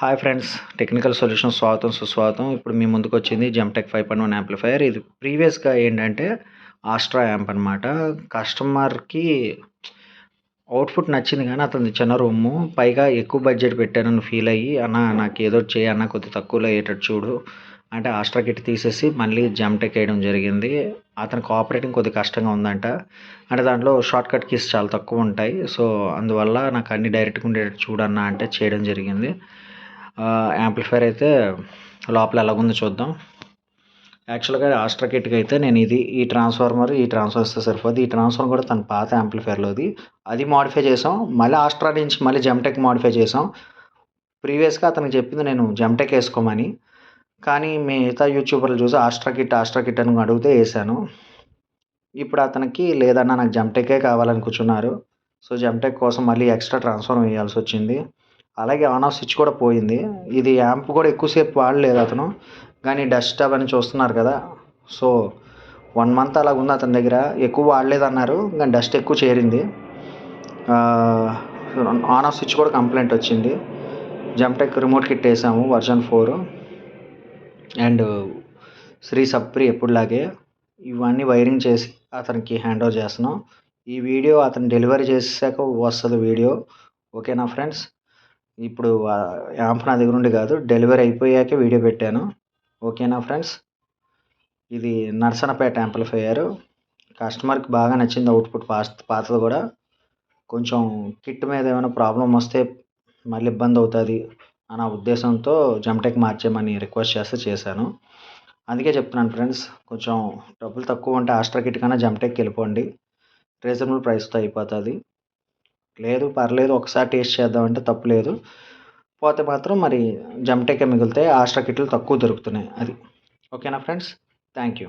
Hi friends technical solution స్వాగతం సుస్వాగతం. ఇప్పుడు మీ ముందుకు వచ్చింది Gemtech five point one amplifier ఇది ప్రీవియస్గా ఏంటంటే ఆస్ట్రా యాంప్ అనమాట కస్టమర్కి అవుట్పుట్ నచ్చింది కానీ అతను చిన్న రూము పైగా ఎక్కువ బడ్జెట్ పెట్టానని ఫీల్ అయ్యి అన్న నాకు ఏదో చేయి అన్న కొద్ది తక్కువలో అయ్యేటట్టు చూడు. అంటే ఆస్ట్రా కిట్ తీసేసి మళ్ళీ జెమ్టెక్ వేయడం జరిగింది. అతనికి ఆపరేటింగ్ కొద్ది కష్టంగా ఉందంట. అంటే దాంట్లో షార్ట్ కట్ కీస్ చాలా తక్కువ ఉంటాయి. సో అందువల్ల నాకు అన్ని డైరెక్ట్గా ఉండేటట్టు చూడన్నా అంటే చేయడం జరిగింది. యాంప్లిఫైర్ అయితే లోపల ఎలాగుందో చూద్దాం. యాక్చువల్గా ఆస్ట్రా కిట్కి అయితే నేను ఇది ఈ ట్రాన్స్ఫార్మర్ ఈ ట్రాన్స్ఫర్ వస్తే సరిపోదు. ఈ ట్రాన్స్ఫార్మర్ కూడా తన పాత యాంప్లిఫైర్లోది అది మాడిఫై చేసాం. మళ్ళీ ఆస్ట్రా నుంచి మళ్ళీ జెమ్టెక్ మాడిఫై చేసాం. ప్రీవియస్గా అతనికి చెప్పింది నేను జెమ్టెక్ వేసుకోమని. కానీ మిగతా యూట్యూబర్లు చూసి ఆస్ట్రా కిట్ ఆస్ట్రా కిట్ అని అడిగితే వేసాను. ఇప్పుడు అతనికి లేదన్నా నాకు జెమ్టెకే కావాలని కూర్చున్నారు. సో జెమ్టెక్ కోసం మళ్ళీ ఎక్స్ట్రా ట్రాన్స్ఫార్మ్ వేయాల్సి వచ్చింది. అలాగే ఆన్ ఆఫ్ స్విచ్ కూడా పోయింది. ఇది యాంప్ కూడా ఎక్కువసేపు వాడలేదు అతను. కానీ డస్ట్ అవన్నీ చూస్తున్నారు కదా. సో వన్ మంత్ అలాగ ఉంది అతని దగ్గర. ఎక్కువ వాడలేదు అన్నారు కానీ డస్ట్ ఎక్కువ చేరింది. ఆన్ ఆఫ్ స్విచ్ కూడా కంప్లైంట్ వచ్చింది. జంటెక్ రిమోట్ కిట్ వేసాము వర్జన్ ఫోర్ అండ్ శ్రీ సప్రి ఎప్పుడులాగే ఇవన్నీ వైరింగ్ చేసి అతనికి హ్యాండ్ ఓవర్ చేస్తున్నాం. ఈ వీడియో అతను డెలివరీ చేసాక వస్తుంది వీడియో ఓకేనా ఫ్రెండ్స్ ఇప్పుడు యాంప్ నా దగ్గర ఉండి కాదు డెలివరీ అయిపోయాకే వీడియో పెట్టాను. ఓకేనా ఫ్రెండ్స్? ఇది నర్సనపేట యాంప్లిఫైయర్. కస్టమర్కి బాగా నచ్చింది అవుట్పుట్ పాత పాతది కూడా. కొంచెం కిట్ మీద ఏమైనా ప్రాబ్లం వస్తే మళ్ళీ ఇబ్బంది అవుతుంది అన్న ఉద్దేశంతో జమ్టెక్ మార్చేయమని రిక్వెస్ట్ చేస్తే చేశాను. అందుకే చెప్తున్నాను ఫ్రెండ్స్ కొంచెం డబ్బులు తక్కువ ఉంటే ఆస్ట్రా కిట్ కన్నా జమ్టెక్ వెళ్ళిపోండి. రీజనబుల్ ప్రైస్తో అయిపోతుంది. లేదు పర్లేదు ఒకసారి టేస్ట్ చేద్దామంటే తప్పు లేదు. పోతే మాత్రం మరి జమ్టెకే మిగులుతాయి. ఆస్ట్రా కిట్లు తక్కువ దొరుకుతున్నాయి. అది. ఓకేనా ఫ్రెండ్స్? Thank you